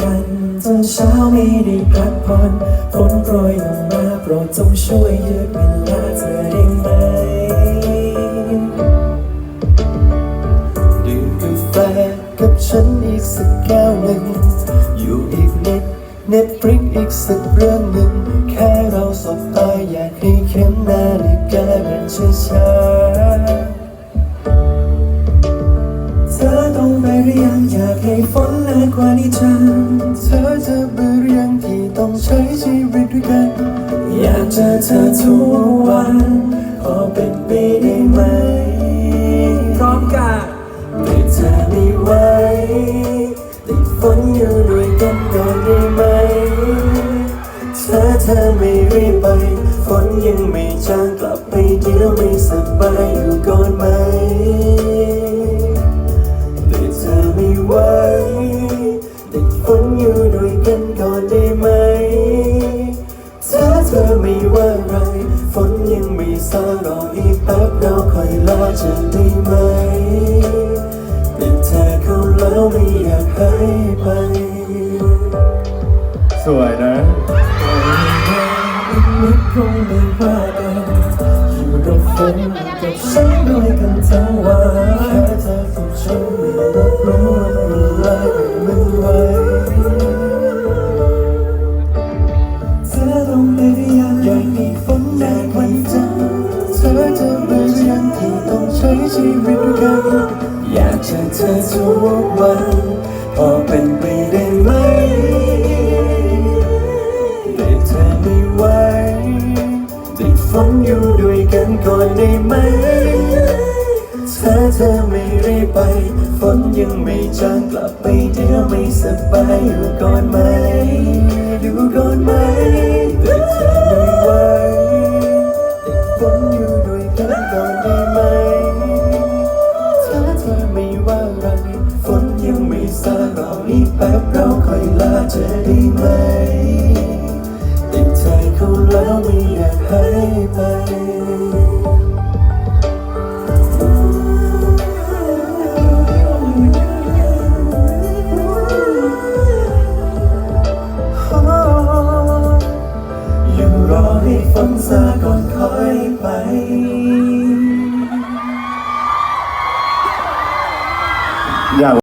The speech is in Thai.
กันจนเช้าไม่ได้พักผ่อนฝนโปรยลงมาโปรดจงช่วยยืดเวลาเธอได้ไหมดื่มกาแฟกับฉันอีกสักแก้วหนึ่งอยู่อีกนิดเน็ตฟลิกอีกสักเรื่องหนึ่งแค่เราสบตาอยากให้เข็มนาฬิกาเดินช้า หรือยังอยากให้ฝนนานกว่านี้จังเธอจะเบื่อหรือยังที่ต้องใช้ชีวิตด้วยกัน อยากเจอเธอทุกวันพอเป็นไปได้ไหม พร้อมกันแต่เธอไม่ไหวติดฝนอยู่ด้วยกันก่อนได้ไหมถ้าเธอไม่รีบไป ยังไม่ซารออีกแป๊บเราค่อยลาจะได้ไหมเป็นเธอเขาแล้วไม่อยากให้ไป สวยนะนิดคงไม่ว่ากันอยู่รับฝนกับฉันด้วยกันทั้งวัน เธอทุกวันพอเป็นไปได้ไหมแต่เธอไม่ไหวติดฝนอยู่ด้วยกันก่อนได้ไหมถ้าเธอไม่รีบไปฝนยังไม่จางกลับไปเดี๋ยวไม่สบายอยู่ก่อนไหมดูก่อนไหม ค่อยลาจะได้ไหม ติดใจเขาแล้วไม่อยากให้ไปอยู่รอให้ฝนซาก่อนค่อยไปอยาก